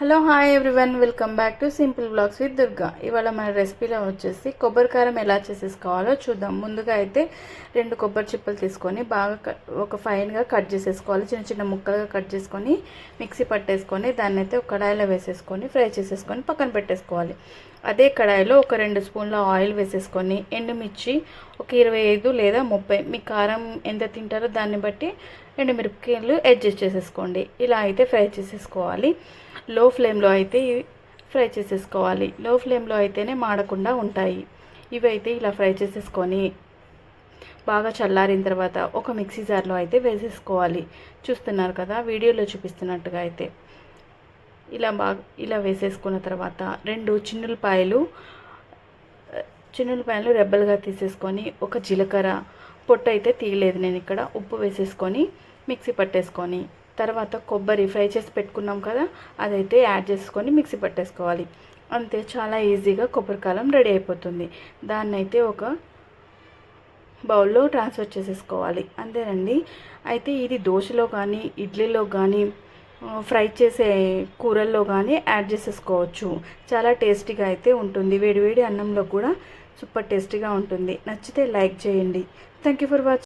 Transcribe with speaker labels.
Speaker 1: Hello hi everyone welcome back to simple blogs with Durga ఇవాళ మన రెసిపీలో వచ్చేసి కొబ్బరి కారం ఎలా చేసేసుకోవాలో చూద్దాం. ముందుగా అయితే రెండు కొబ్బరి చిప్పలు తీసుకొని బాగా ఒక ఫైన్గా కట్ చేసేసుకోవాలి. చిన్న చిన్న ముక్కలుగా కట్ చేసుకొని మిక్సీ పట్టేసుకొని దాన్ని అయితే ఒక కడాయిలో వేసేసుకొని ఫ్రై చేసేసుకొని పక్కన పెట్టేసుకోవాలి. అదే కడాయిలో ఒక రెండు స్పూన్ల ఆయిల్ వేసేసుకొని ఎండుమిర్చి ఒక ఇరవై ఐదు లేదా ముప్పై. మీ కారం ఎంత తింటారో దాన్ని బట్టి ఎండుమిరపకాయలు అడ్జస్ట్ చేసేసుకోండి. ఇలా అయితే ఫ్రై చేసేసుకోవాలి. లో ఫ్లేమ్లో అయితే ఫ్రై చేసేసుకోవాలి. లో ఫ్లేమ్లో అయితేనే మాడకుండా ఉంటాయి. ఇవి అయితే ఇలా ఫ్రై చేసేసుకొని బాగా చల్లారిన తర్వాత ఒక మిక్సీ జార్లో అయితే వేసేసుకోవాలి. చూస్తున్నారు కదా వీడియోలో చూపిస్తున్నట్టుగా అయితే. ఇలా బాగా ఇలా వేసేసుకున్న తర్వాత రెండు చిన్నులపాయలు చిన్నులపాయలు రెబ్బలుగా తీసేసుకొని ఒక జీలకర్ర పొట్టు అయితే తీయలేదు నేను ఇక్కడ. ఉప్పు వేసేసుకొని మిక్సీ పట్టేసుకొని తర్వాత కొబ్బరి ఫ్రై చేసి పెట్టుకున్నాం కదా అదైతే యాడ్ చేసుకొని మిక్సీ పట్టేసుకోవాలి. అంతే చాలా ఈజీగా కొబ్బరికాలం రెడీ అయిపోతుంది. దాన్ని అయితే ఒక బౌల్లో ట్రాన్స్ఫర్ చేసేసుకోవాలి. అంతేనండి. అయితే ఇది దోశలో కానీ ఇడ్లీలో కానీ ఫ్రై చేసే కూరల్లో కానీ యాడ్ చేసేసుకోవచ్చు. చాలా టేస్టీగా అయితే ఉంటుంది. వేడివేడి అన్నంలో కూడా సూపర్ టేస్టీగా ఉంటుంది. నచ్చితే లైక్ చేయండి. Thank you for watching